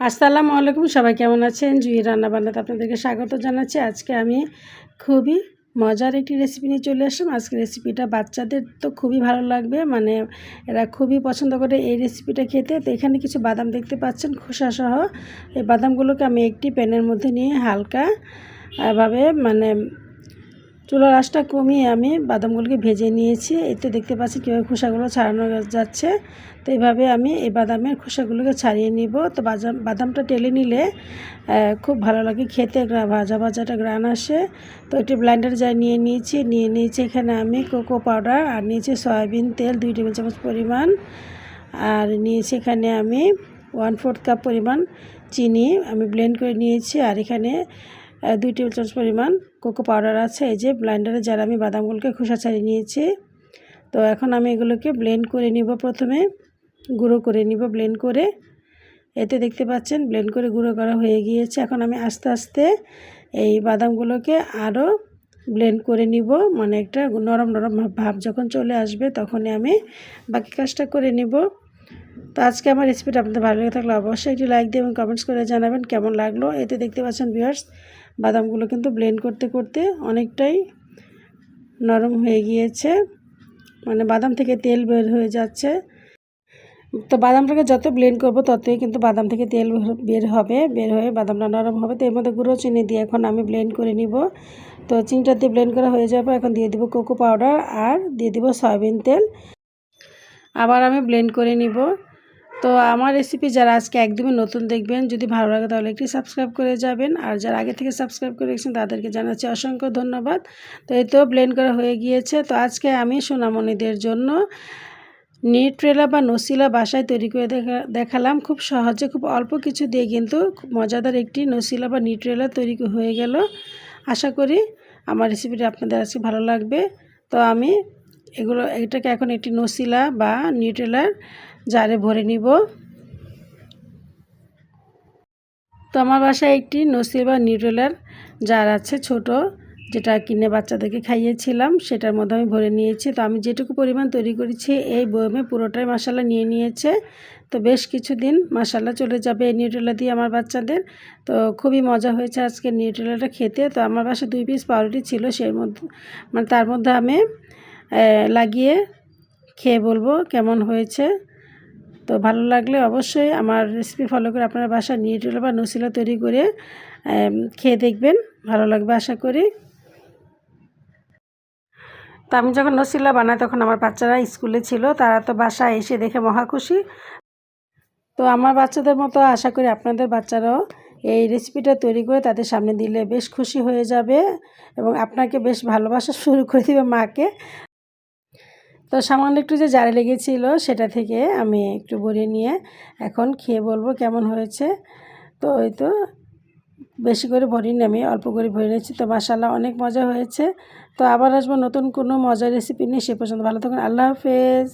আসসালামু আলাইকুম, সবাই কেমন আছেন? জুই রান্নাবান্নাতে আপনাদেরকে স্বাগত জানাচ্ছি। আজকে আমি খুবই মজার একটি রেসিপি নিয়ে চলে আসলাম। আজকে রেসিপিটা বাচ্চাদের তো খুবই ভালো লাগবে মানে এরা খুবই পছন্দ করে এই রেসিপিটা খেতে। তো এখানে কিছু বাদাম দেখতে পাচ্ছেন খোসা সহ এই বাদামগুলোকে আমি একটি প্যানের মধ্যে নিয়ে হালকা এভাবে মানে চুলার আঁচটা কমিয়ে আমি বাদামগুলোকে ভেজে নিয়েছি। এতে দেখতে পাচ্ছি কীভাবে খোসাগুলো ছাড়ানো যাচ্ছে। তো এইভাবে আমি এই বাদামের খোসাগুলোকে ছাড়িয়ে নিব। তো বাদাম বাদামটা টেলে নিলে খুব ভালো লাগে খেতে। ভাজা ভাজাটা গ্রান আসে। তো একটি ব্লাইন্ডার যা নিয়ে নিয়েছি। নিয়ে নিয়েছি এখানে আমি কোকো পাউডার আর নিয়েছি সয়াবিন তেল, দুই টেবিল চামচ পরিমাণ। আর নিয়েছি এখানে আমি ওয়ান ফোর্থ কাপ পরিমাণ চিনি আমি ব্লেন্ড করে নিয়েছি। আর এখানে দুই টেবিল চামচ পরিমাণ কোকো পাউডার আছে। এই যে ব্লাইন্ডারে যারা আমি বাদামগুলোকে খোসা ছাড়িয়ে নিয়েছি। তো এখন আমি এগুলোকে ব্লেন্ড করে নিব প্রথমে। গুঁড়ো করে নিব ব্লেন্ড করে। এতে দেখতে পাচ্ছেন ব্লেন্ড করে গুঁড়ো করা হয়ে গিয়েছে। এখন আমি আস্তে আস্তে এই বাদামগুলোকে আরও ব্লেন্ড করে নিব। মানে একটা নরম নরম ভাব যখন চলে আসবে তখনই আমি বাকি কাজটা করে নিব। তো আজকে আমার রেসিপিটা আপনাদের ভালো লেগে থাকলে অবশ্যই একটি লাইক দিয়ে এবং কমেন্টস করে জানাবেন কেমন লাগল। এতে দেখতে পাচ্ছেন ভিউয়ার্স বাদামগুলো কিন্তু ব্লেন্ড করতে করতে অনেকটাই নরম হয়ে গিয়েছে। মানে বাদাম থেকে তেল বের হয়ে যাচ্ছে। তো বাদামটাকে যত ব্লেন্ড করব ততই কিন্তু বাদাম থেকে তেল বের হবে, বের হয়ে বাদামটা নরম হবে। তো এর মধ্যে গুঁড়ো চিনি দিয়ে এখন আমি ব্লেন্ড করে নিব। তো চিনিটা দিয়ে ব্লেন্ড করা হয়ে যাবে এখন দিয়ে দিব কোকো পাউডার আর দিয়ে দিব সয়াবিন তেল। আবার আমি ব্লেন্ড করে নিব। তো আমার রেসিপি যারা আজকে একদমই নতুন দেখবেন, যদি ভালো লাগে তাহলে একটি সাবস্ক্রাইব করে যাবেন। আর যারা আগে থেকে সাবস্ক্রাইব করে রেখেছেন, তাদেরকে জানাচ্ছি অসংখ্য ধন্যবাদ। তো এই তো ব্লেন্ড করা হয়ে গিয়েছে। তো আজকে আমি সোনামণিদের জন্য নিউট্রেলা বা নসিলা বাসায় তৈরি করে দেখা, দেখালাম। খুব সহজে, খুব অল্প কিছু দিয়ে কিন্তু মজাদার একটি নসিলা বা নিউট্রেলা তৈরি হয়ে গেল। আশা করি আমার রেসিপিটা আপনাদের আজকে ভালো লাগবে। তো আমি এগুলো, এটাকে এখন একটি নসিলা বা নিউট্রেলার জারে ভরে নিব। তো আমার বাসায় একটি নসিল বা নিউট্রেলার জার আছে ছোট, যেটা কিনে বাচ্চাদেরকে খাইয়েছিলাম, সেটার মধ্যে আমি ভরে নিয়েছি। তো আমি যেটুকু পরিমাণ তৈরি করেছি, এই বয়মে পুরোটাই মশালা নিয়ে নিয়েছে। তো বেশ কিছুদিন মশালা চলে যাবে এই নিউট্রেলা দিয়ে আমার বাচ্চাদের। তো খুবই মজা হয়েছে আজকে নিউট্রেলাটা খেতে। তো আমার বাসায় দুই পিস পাউরুটি ছিল, সেই মধ্যে মানে তার মধ্যে আমি লাগিয়ে খেয়ে বলব কেমন হয়েছে। তো ভালো লাগলে অবশ্যই আমার রেসিপি ফলো করে আপনারা বাসা নিউট্রেলা বা নসিলা তৈরি করে খেয়ে দেখবেন। ভালো লাগবে আশা করি। তো আমি যখন নসিলা বানাই তখন আমার বাচ্চারা স্কুলে ছিল, তারা তো বাসায় এসে দেখে মহা খুশি। তো আমার বাচ্চাদের মতো আশা করি আপনাদের বাচ্চারাও এই রেসিপিটা তৈরি করে তাদের সামনে দিলে বেশ খুশি হয়ে যাবে এবং আপনাকে বেশ ভালোবাসা শুরু করে দেবে মাকে। তো সামান্য একটু যে জারে লেগেছিল সেটা থেকে আমি একটু ভরে নিয়ে এখন খেয়ে বলব কেমন হয়েছে। তো ওই তো বেশি করে ভরিনি আমি, অল্প করে ভরে নিয়েছি। তো মাসাল্লাহ অনেক মজা হয়েছে। তো আবার আসব নতুন কোনো মজার রেসিপি নিয়ে সে পর্যন্ত। ভালো থাকুন, আল্লাহ হাফেজ।